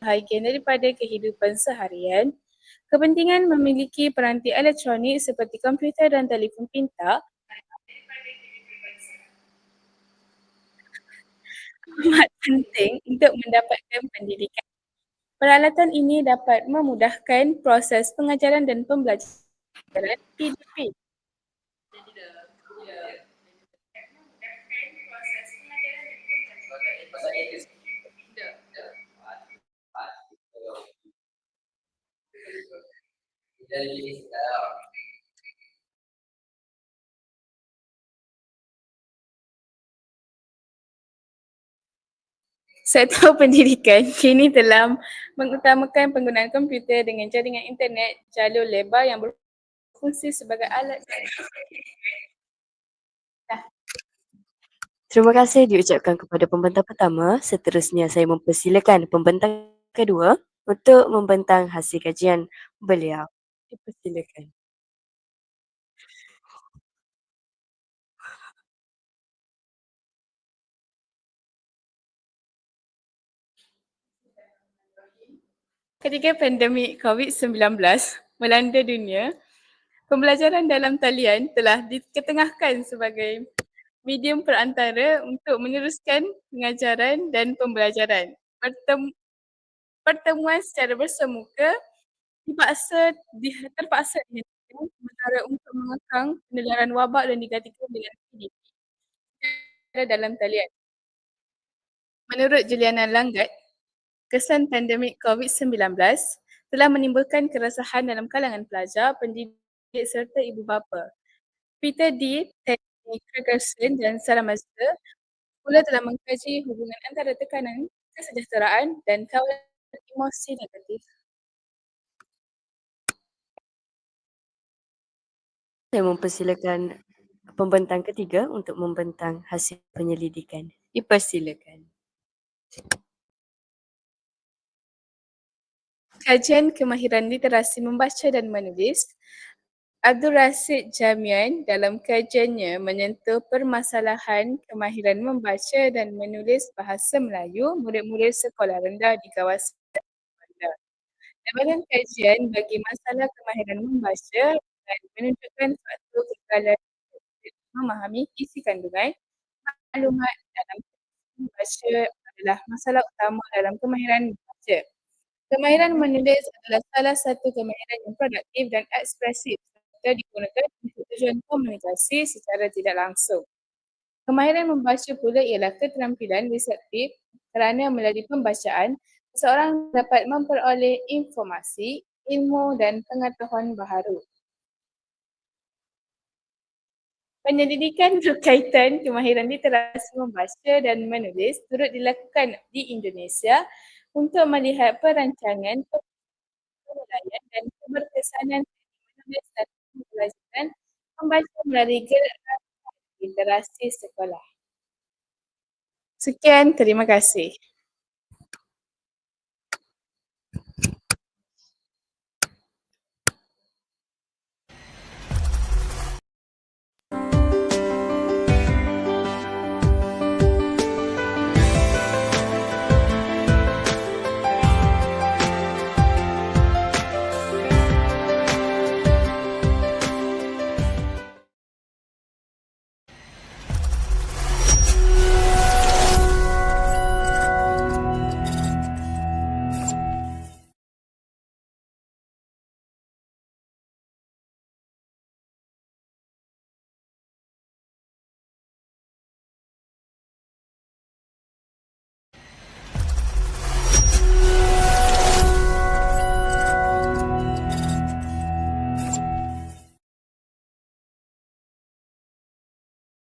bahagian daripada kehidupan seharian. Kepentingan memiliki peranti elektronik seperti komputer dan telefon pintar amat penting untuk mendapatkan pendidikan. Peralatan ini dapat memudahkan proses pengajaran dan pembelajaran PDP. Sektor pendidikan kini telah mengutamakan penggunaan komputer dengan jaringan internet jalur lebar yang berfungsi sebagai alat Terima kasih diucapkan kepada pembentang pertama. Seterusnya saya mempersilakan pembentang kedua untuk membentang hasil kajian beliau. Dipersilakan. Ketika pandemik COVID-19 melanda dunia, pembelajaran dalam talian telah diketengahkan sebagai medium perantara untuk meneruskan pengajaran dan pembelajaran. Pertem- pertemuan secara bersemuka dipaksa, di, terpaksa sementara untuk mengekang penularan wabak dan digantikan dengan PDP dalam talian. Menurut Juliana Langgat, kesan pandemik COVID-19 telah menimbulkan keresahan dalam kalangan pelajar, pendidik serta ibu bapa. Peter D. Ferguson dan Sarah Mazda pula telah mengkaji hubungan antara tekanan kesejahteraan dan kawalan emosi negatif. Saya mempersilakan pembentang ketiga untuk membentang hasil penyelidikan. Dipersilakan. Kajian kemahiran literasi membaca dan menulis Abdul Rasid Jamian dalam kajiannya menyentuh permasalahan kemahiran membaca dan menulis bahasa Melayu murid-murid sekolah rendah di kawasan. Jabatan kajian bagi masalah kemahiran membaca dan menunjukkan faktor kekalahan memahami isi kandungan maklumat dalam membaca adalah masalah utama dalam kemahiran membaca. Kemahiran menulis adalah salah satu kemahiran yang produktif dan ekspresif serta digunakan untuk tujuan komunikasi secara tidak langsung. Kemahiran membaca pula ialah keterampilan reseptif kerana melalui pembacaan, seseorang dapat memperoleh informasi, ilmu dan pengetahuan baharu. Penyelidikan berkaitan kemahiran literasi membaca dan menulis turut dilakukan di Indonesia untuk melihat perancangan penilaian dan keberkesanan menulis dan pembelajaran membaca melalui gerakan literasi sekolah. Sekian, terima kasih.